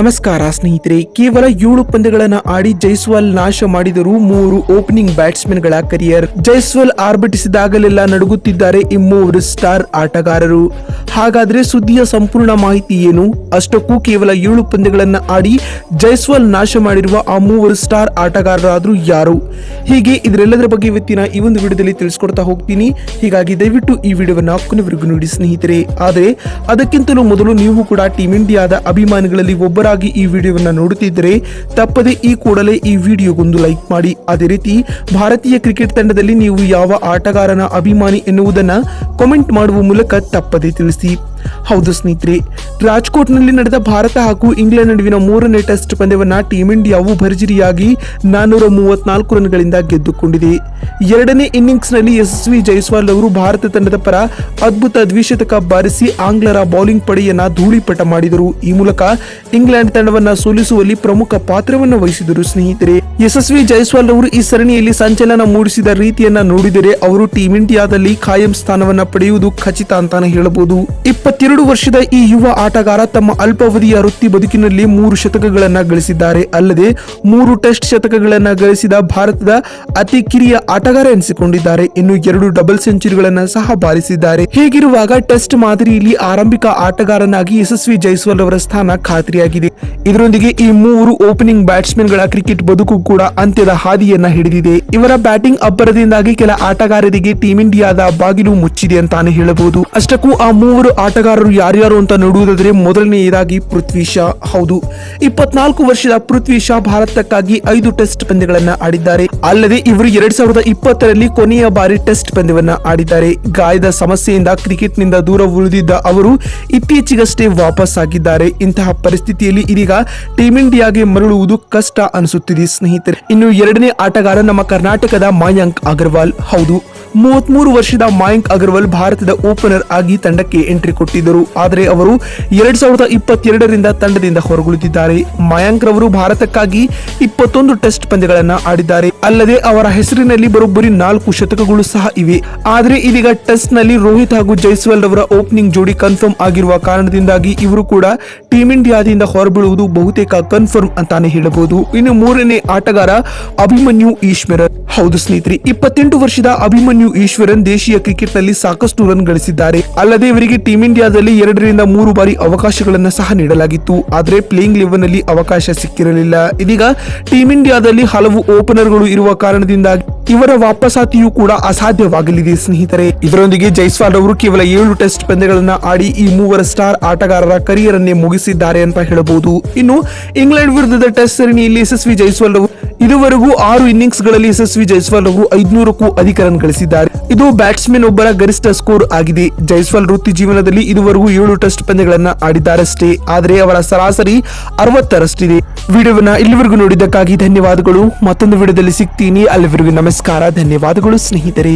ನಮಸ್ಕಾರ ಸ್ನೇಹಿತರೆ, ಕೇವಲ ಏಳು ಪಂದ್ಯಗಳನ್ನ ಆಡಿ ಜೈಸ್ವಾಲ್ ನಾಶ ಮಾಡಿದರು ಮೂರು ಓಪನಿಂಗ್ ಬ್ಯಾಟ್ಸ್ಮನ್ಗಳ ಕರಿಯರ್ ಜೈಸ್ವಾಲ್ ಆರ್ಭಟಿಸಿದಾಗಲೆಲ್ಲ ನಡುಗುತ್ತಿದ್ದಾರೆ ಈ ಮೂವರು ಸ್ಟಾರ್ ಆಟಗಾರರು. ಹಾಗಾದ್ರೆ ಸುದ್ದಿಯ ಸಂಪೂರ್ಣ ಮಾಹಿತಿ ಏನು? ಅಷ್ಟಕ್ಕೂ ಕೇವಲ ಏಳು ಪಂದ್ಯಗಳನ್ನ ಆಡಿ ಜೈಸ್ವಾಲ್ ನಾಶ ಮಾಡಿರುವ ಆ ಮೂವರು ಸ್ಟಾರ್ ಆಟಗಾರರಾದರೂ ಯಾರು? ಹೀಗೆ ಇದರೆಲ್ಲದರ ಬಗ್ಗೆ ಇವತ್ತಿನ ಈ ಒಂದು ವಿಡಿಯೋದಲ್ಲಿ ತಿಳಿಸ್ಕೊಡ್ತಾ ಹೋಗ್ತೀನಿ. ಹೀಗಾಗಿ ದಯವಿಟ್ಟು ಈ ವಿಡಿಯೋವನ್ನು ಕೊನೆವರೆಗೂ ನೋಡಿ ಸ್ನೇಹಿತರೆ. ಆದರೆ, ಅದಕ್ಕಿಂತಲೂ ಮೊದಲು ನೀವು ಕೂಡ ಟೀಮ್ ಇಂಡಿಯಾದ ಅಭಿಮಾನಿಗಳಲ್ಲಿ ಒಬ್ಬರಾಗಿ ಈ ವಿಡಿಯೋವನ್ನ ನೋಡುತ್ತಿದ್ದರೆ ತಪ್ಪದೆ ಈ ಕೂಡಲೇ ಈ ವಿಡಿಯೋಗೊಂದು ಲೈಕ್ ಮಾಡಿ. ಅದೇ ರೀತಿ ಭಾರತೀಯ ಕ್ರಿಕೆಟ್ ತಂಡದಲ್ಲಿ ನೀವು ಯಾವ ಆಟಗಾರನ ಅಭಿಮಾನಿ ಎನ್ನುವುದನ್ನು ಕಾಮೆಂಟ್ ಮಾಡುವ ಮೂಲಕ ತಪ್ಪದೆ ತಿಳಿಸಿ. ಹೌದು ಸ್ನೇಹಿತರೆ, ರಾಜ್ಕೋಟ್ನಲ್ಲಿ ನಡೆದ ಭಾರತ ಹಾಗೂ ಇಂಗ್ಲೆಂಡ್ ನಡುವಿನ ಮೂರನೇ ಟೆಸ್ಟ್ ಪಂದ್ಯವನ್ನು ಟೀಂ ಇಂಡಿಯಾವು ಭರ್ಜರಿಯಾಗಿ ನಾನ್ನೂರ ಮೂವತ್ನಾಲ್ಕು ರನ್ಗಳಿಂದ ಗೆದ್ದುಕೊಂಡಿದೆ. ಎರಡನೇ ಇನ್ನಿಂಗ್ಸ್ನಲ್ಲಿ ಯಶಸ್ವಿ ಜೈಸ್ವಾಲ್ ಅವರು ಭಾರತ ತಂಡದ ಪರ ಅದ್ಭುತ ದ್ವಿಶತಕ ಬಾರಿಸಿ ಆಂಗ್ಲರ ಬೌಲಿಂಗ್ ಪಡೆಯನ್ನ ಧೂಳಿಪಟ ಮಾಡಿದರು. ಈ ಮೂಲಕ ಇಂಗ್ಲೆಂಡ್ ತಂಡವನ್ನು ಸೋಲಿಸುವಲ್ಲಿ ಪ್ರಮುಖ ಪಾತ್ರವನ್ನು ವಹಿಸಿದರು ಸ್ನೇಹಿತರೆ. ಯಶಸ್ವಿ ಜೈಸ್ವಾಲ್ ಅವರು ಈ ಸರಣಿಯಲ್ಲಿ ಸಂಚಲನ ಮೂಡಿಸಿದ ರೀತಿಯನ್ನ ನೋಡಿದರೆ ಅವರು ಟೀಂ ಇಂಡಿಯಾದಲ್ಲಿ ಖಾಯಂ ಸ್ಥಾನವನ್ನು ಪಡೆಯುವುದು ಖಚಿತ ಅಂತಾನೆ ಹೇಳಬಹುದು. ಇಪ್ಪತ್ತೆರಡು ವರ್ಷದ ಈ ಯುವ ಆಟಗಾರ ತಮ್ಮ ಅಲ್ಪಾವಧಿಯ ವೃತ್ತಿ ಬದುಕಿನಲ್ಲಿ ಮೂರು ಶತಕಗಳನ್ನ ಗಳಿಸಿದ್ದಾರೆ. ಅಲ್ಲದೆ ಮೂರು ಟೆಸ್ಟ್ ಶತಕಗಳನ್ನ ಗಳಿಸಿದ ಭಾರತದ ಅತಿ ಕಿರಿಯ ಆಟಗಾರ ಎನಿಸಿಕೊಂಡಿದ್ದಾರೆ. ಇನ್ನು ಎರಡು ಡಬಲ್ ಸೆಂಚುರಿಗಳನ್ನ ಸಹ ಬಾರಿಸಿದ್ದಾರೆ. ಹೀಗಿರುವಾಗ ಟೆಸ್ಟ್ ಮಾದರಿಯಲ್ಲಿ ಆರಂಭಿಕ ಆಟಗಾರನಾಗಿ ಯಶಸ್ವಿ ಜೈಸ್ವಾಲ್ ಅವರ ಸ್ಥಾನ ಖಾತ್ರಿಯಾಗಿದೆ. ಇದರೊಂದಿಗೆ ಈ ಮೂವರು ಓಪನಿಂಗ್ ಬ್ಯಾಟ್ಸ್ಮನ್ಗಳ ಕ್ರಿಕೆಟ್ ಬದುಕು ಕೂಡ ಅಂತ್ಯದ ಹಾದಿಯನ್ನ ಹಿಡಿದಿದೆ. ಇವರ ಬ್ಯಾಟಿಂಗ್ ಅಬ್ಬರದಿಂದಾಗಿ ಕೆಲ ಆಟಗಾರರಿಗೆ ಟೀಂ ಇಂಡಿಯಾದ ಬಾಗಿಲು ಮುಚ್ಚಿದೆ ಅಂತಾನೆ ಹೇಳಬಹುದು. ಅಷ್ಟಕ್ಕೂ ಆ ಮೂವರು ಆಟಗಾರರು ಯಾರ್ಯಾರು ಅಂತ ನೋಡುವುದಾದರೆ ಮೊದಲನೆಯದಾಗಿ ಪೃಥ್ವಿ ಶಾ. ಹೌದು, ಇಪ್ಪತ್ನಾಲ್ಕು ವರ್ಷದ ಪೃಥ್ವಿ ಶಾ ಭಾರತಕ್ಕಾಗಿ ಐದು ಟೆಸ್ಟ್ ಪಂದ್ಯಗಳನ್ನ ಆಡಿದ್ದಾರೆ. ಅಲ್ಲದೆ ಇವರು ಎರಡ್ ಸಾವಿರದ ಇಪ್ಪತ್ತರಲ್ಲಿ ಕೊನೆಯ ಬಾರಿ ಟೆಸ್ಟ್ ಪಂದ್ಯವನ್ನು ಆಡಿದ್ದಾರೆ. ಗಾಯದ ಸಮಸ್ಯೆಯಿಂದ ಕ್ರಿಕೆಟ್ನಿಂದ ದೂರ ಉಳಿದಿದ್ದ ಅವರು ಇತ್ತೀಚೆಗಷ್ಟೇ ವಾಪಸ್ ಆಗಿದ್ದಾರೆ. ಇಂತಹ ಪರಿಸ್ಥಿತಿಯಲ್ಲಿ ಇದೀಗ ಟೀಮ್ ಇಂಡಿಯಾಗೆ ಮರಳುವುದು ಕಷ್ಟ ಅನಿಸುತ್ತಿದೆ ಸ್ನೇಹಿತರೆ. ಇನ್ನು ಎರಡನೇ ಆಟಗಾರ ನಮ್ಮ ಕರ್ನಾಟಕದ ಮಯಾಂಕ್ ಅಗರ್ವಾಲ್. ಹೌದು ಮೂವತ್ಮೂರು ವರ್ಷದ ಮಾಯಾಂಕ್ ಅಗರ್ವಾಲ್ ಭಾರತದ ಓಪನರ್ ಆಗಿ ತಂಡಕ್ಕೆ ಎಂಟ್ರಿ ಕೊಟ್ಟಿದ್ದರು. ಆದರೆ ಅವರು ಎರಡ್ ಸಾವಿರದ ಇಪ್ಪತ್ತೆರಡರಿಂದ ತಂಡದಿಂದ ಹೊರಗುಳಿದಿದ್ದಾರೆ. ಮಾಯಾಂಕ್ ರವರು ಭಾರತಕ್ಕಾಗಿ ಇಪ್ಪತ್ತೊಂದು ಟೆಸ್ಟ್ ಪಂದ್ಯಗಳನ್ನು ಆಡಿದ್ದಾರೆ. ಅಲ್ಲದೆ ಅವರ ಹೆಸರಿನಲ್ಲಿ ಬರೋಬ್ಬರಿ ನಾಲ್ಕು ಶತಕಗಳು ಸಹ ಇವೆ. ಆದರೆ ಇದೀಗ ಟೆಸ್ಟ್ನಲ್ಲಿ ರೋಹಿತ್ ಹಾಗೂ ಜೈಸ್ವಾಲ್ ರವರ ಓಪನಿಂಗ್ ಜೋಡಿ ಕನ್ಫರ್ಮ್ ಆಗಿರುವ ಕಾರಣದಿಂದಾಗಿ ಇವರು ಕೂಡ ಟೀಂ ಇಂಡಿಯಾದಿಂದ ಹೊರಬೀಳುವುದು ಬಹುತೇಕ ಕನ್ಫರ್ಮ್ ಅಂತಾನೆ ಹೇಳಬಹುದು. ಇನ್ನು ಮೂರನೇ ಆಟಗಾರ ಅಭಿಮನ್ಯು ಈಶ್ವರ ಹೌದು ಸ್ನೇಹಿತರೆ, ಇಪ್ಪತ್ತೆಂಟು ವರ್ಷದ ಅಭಿಮನ್ಯು ಈಶ್ವರನ್ ದೇಶೀಯ ಕ್ರಿಕೆಟ್ನಲ್ಲಿ ಸಾಕಷ್ಟು ರನ್ ಗಳಿಸಿದ್ದಾರೆ. ಅಲ್ಲದೆ ಇವರಿಗೆ ಟೀಂ ಇಂಡಿಯಾದಲ್ಲಿ ಎರಡರಿಂದ ಮೂರು ಬಾರಿ ಅವಕಾಶಗಳನ್ನು ಸಹ ನೀಡಲಾಗಿತ್ತು. ಆದರೆ ಪ್ಲೇಯಿಂಗ್ ಲೆವೆನ್ನಲ್ಲಿ ಅವಕಾಶ ಸಿಕ್ಕಿರಲಿಲ್ಲ. ಇದೀಗ ಟೀಂ ಇಂಡಿಯಾದಲ್ಲಿ ಹಲವು ಓಪನರ್ಗಳು ಇರುವ ಕಾರಣದಿಂದಾಗಿ ಇವರ ವಾಪಸಾತಿಯೂ ಕೂಡ ಅಸಾಧ್ಯವಾಗಲಿದೆ, ಸ್ನೇಹಿತರೆ. ಇದರೊಂದಿಗೆ ಜೈಸ್ವಾಲ್ ಅವರು ಕೇವಲ ಏಳು ಟೆಸ್ಟ್ ಪಂದ್ಯಗಳನ್ನ ಆಡಿ ಈ ಮೂವರ ಸ್ಟಾರ್ ಆಟಗಾರರ ಕರಿಯರ್ ಅನ್ನೇ ಮುಗಿಸಿದ್ದಾರೆ ಅಂತ ಹೇಳಬಹುದು. ಇನ್ನು ಇಂಗ್ಲೆಂಡ್ ವಿರುದ್ಧದ ಟೆಸ್ಟ್ ಸರಣಿಯಲ್ಲಿ ಯಶಸ್ವಿ ಜೈಸ್ವಾಲ್ ಅವರು ಇದುವರೆಗೂ ಆರು ಇನ್ನಿಂಗ್ಸ್ಗಳಲ್ಲಿ ಯಶಸ್ವಿ ಜೈಸ್ವಾಲ್ ಅವರು ಐದ್ನೂರಕ್ಕೂ ಅಧಿಕ ರನ್ ಗಳಿಸಿದ್ದಾರೆ. ಇದು ಬ್ಯಾಟ್ಸ್ಮನ್ ಒಬ್ಬರ ಗರಿಷ್ಠ ಸ್ಕೋರ್ ಆಗಿದೆ. ಜೈಸ್ವಾಲ್ ವೃತ್ತಿ ಜೀವನದಲ್ಲಿ ಇದುವರೆಗೂ ಏಳು ಟೆಸ್ಟ್ ಪಂದ್ಯಗಳನ್ನ ಆಡಿದ್ದಾರಷ್ಟೇ. ಆದರೆ ಅವರ ಸರಾಸರಿ ಅರವತ್ತರಷ್ಟಿದೆ. ವಿಡಿಯೋವನ್ನ ಇಲ್ಲಿವರೆಗೂ ನೋಡಿದ್ದಕ್ಕಾಗಿ ಧನ್ಯವಾದಗಳು. ಮತ್ತೊಂದು ವಿಡಿಯೋದಲ್ಲಿ ಸಿಗ್ತೀನಿ. ಅಲ್ಲಿವರೆಗೂ ನಮಸ್ಕಾರ ಧನ್ಯವಾದಗಳು ಸ್ನೇಹಿತರೆ.